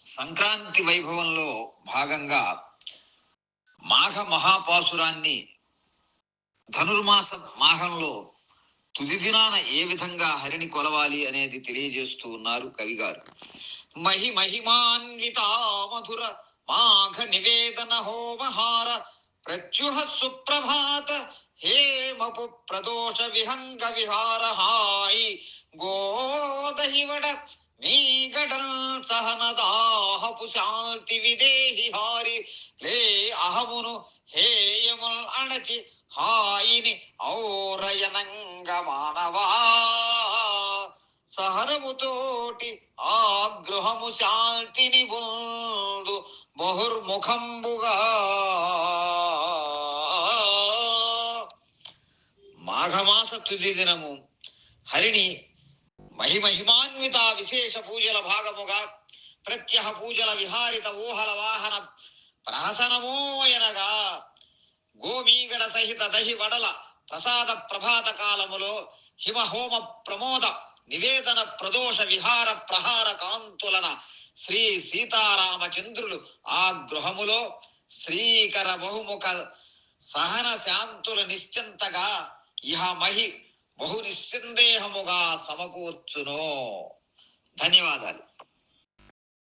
సంక్రాంతి వైభవంలో భాగంగా మాఘ మహాపాసురాన్ని ధనుర్మాస మాఘంలో తుది దినాన ఏ విధంగా హరిని కొలవాలి అనేది తెలియజేస్తూ ఉన్నారు కవిగారు మహి మహిమాన్విత మధుర మాఘ నివేదన హోమహార ప్రత్యుహ సుప్రభాత హేమపు ప్రదోష విహంగ విహార హాయి గోదహివడ మీగడల్ కాపు శాంతి విదేహి హారి. లే అహమును హేయముల్ అణచి హాయిని ఔరయనంగ మానవా. సహనముతోటి గృహము శాంతిని బొందు బహుర్ముఖంబుగా. మాఘమాస తుది దినము హరిని మహిమహిమాన్విత విశేష పూజల భాగముగా ప్రత్యహ పూజల విహారిత ఊహల వాహన ప్రహసనమోయనగా గోమీగడ సహిత దహి వడల ప్రసాద ప్రభాత కాలములో హిమహోమ ప్రమోద నివేదన ప్రదోష విహార ప్రహార కాంతులన శ్రీ సీతారామచంద్రులు ఆ గృహములో శ్రీకర బహుముఖ సహన శాంతుల నిశ్చింతగా ఇహ మహి బహు నిస్సందేహముగా సమకూర్చును. ధన్యవాదాలు.